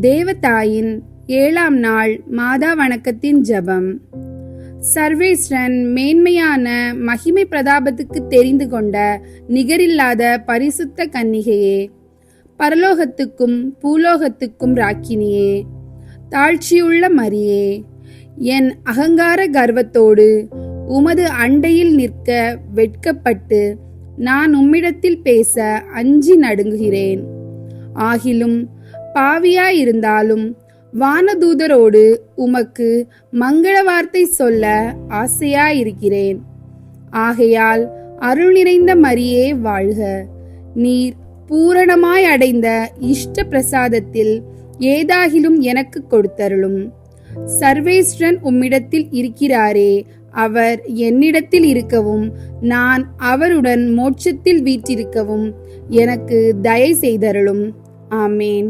தேவதாயின் ஏழாம் நாள் மாதா வணக்கத்தின் ஜபம். சர்வேஸ்வரன் மேன்மையான மகிமை பிரதாபத்துக்கு தெரிந்து கொண்ட நிகரில்லாத பரிசுத்த கன்னிகையே பரலோகத்துக்கும் பூலோகத்துக்கும் ராக்கினியே தாழ்ச்சியுள்ள மரியே என் அகங்கார கர்வத்தோடு உமது அண்டையில் நிற்க வெட்கப்பட்டு நான் உம்மிடத்தில் பேச அஞ்சி நடுங்குகிறேன். ஆகிலும் பாவியாயிருந்தாலும் வானதூதரோடு உமக்கு மங்கள வார்த்தை சொல்ல ஆசையாயிருக்கிறேன். ஆகையால் அருள் நிறைந்த மரியே வாழ்க. நீர் பூரணமாய் அடைந்த இஷ்ட பிரசாதத்தில் ஏதாகிலும் எனக்கு கொடுத்தருளும். சர்வேஸ்வரன் உம்மிடத்தில் இருக்கிறாரே அவர் என்னிடத்தில் இருக்கவும் நான் அவருடன் மோட்சத்தில் வீற்றிருக்கவும் எனக்கு தயை செய்தருளும். ஆமேன்.